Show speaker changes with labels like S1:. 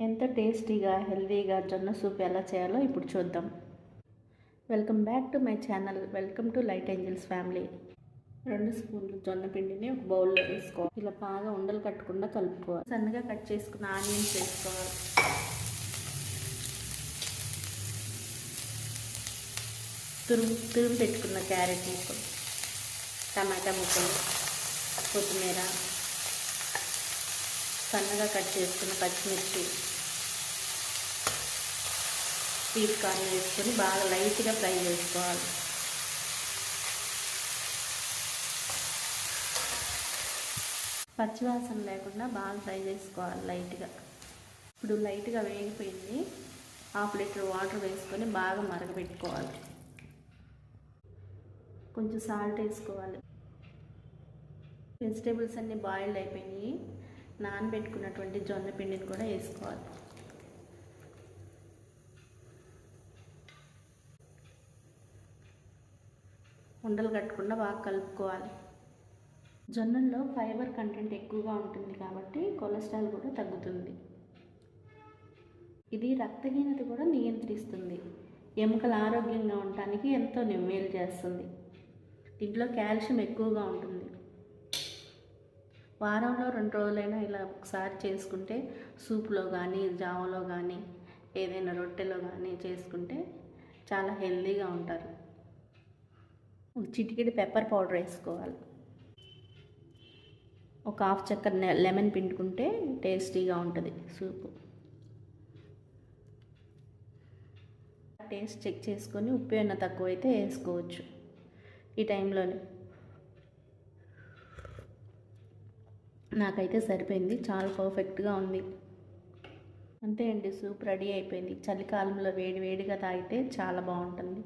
S1: ఎంత టేస్టీగా హెల్తీగా జొన్న సూప్ ఎలా చేయాలో ఇప్పుడు చూద్దాం. Welcome back to my channel. Welcome to light angels family. రెండు స్పూన్లు జొన్న పిండిని ఒక బౌల్లో వేసుకో ఇలా బాగా ఉండలు కట్టకుండా కలుపుకోవాలి. సన్నగా కట్ చేసుకున్న ఆనియన్స్ వేసుకోవాలి. తురుము తురుము పెట్టుకున్న క్యారెట్ ముక్కలు టమాటా ముక్కలు కొత్తిమీర సన్నగా కట్ చేసుకున్న పచ్చిమిర్చి స్వీట్ కార్న్ వేసుకొని బాగా లైట్గా ఫ్రై చేసుకోవాలి. పచ్చివాసన లేకుండా బాగా ఫ్రై చేసుకోవాలి లైట్గా. ఇప్పుడు లైట్గా వేగిపోయింది. హాఫ్ లీటర్ వాటర్ వేసుకొని బాగా మరగబెట్టుకోవాలి. కొంచెం సాల్ట్ వేసుకోవాలి. వెజిటేబుల్స్ అన్నీ బాయిల్డ్ అయిపోయినాయి. నానబెట్టుకున్నటువంటి జొన్న పిండిని కూడా వేసుకోవాలి. ఉండలు కట్టకుండా బాగా కలుపుకోవాలి. జొన్నల్లో ఫైబర్ కంటెంట్ ఎక్కువగా ఉంటుంది కాబట్టి కొలెస్ట్రాల్ కూడా తగ్గుతుంది. ఇది రక్తహీనత కూడా నియంత్రిస్తుంది. ఎముకలు ఆరోగ్యంగా ఉండటానికి ఎంతో మేలు చేస్తుంది. దీంట్లో కాల్షియం ఎక్కువగా ఉంటుంది. వారంలో రెండు రోజులైనా ఇలా ఒకసారి చేసుకుంటే సూప్లో కానీ జావలో కానీ ఏదైనా రొట్టెలో కానీ చేసుకుంటే చాలా హెల్తీగా ఉంటారు. ఒక చిటికెడి పెప్పర్ పౌడర్ వేసుకోవాలి. ఒక హాఫ్ చక్కెర లెమన్ పిండుకుంటే టేస్టీగా ఉంటుంది సూపు. టేస్ట్ చెక్ చేసుకొని ఉప్పు ఏమైనా తక్కువైతే వేసుకోవచ్చు ఈ టైంలోనే. నాకైతే సరిపోయింది. చాలా పర్ఫెక్ట్గా ఉంది. అంతే అండి. సూప్ రెడీ అయిపోయింది. చలికాలంలో వేడి వేడిగా తాగితే చాలా బాగుంటుంది.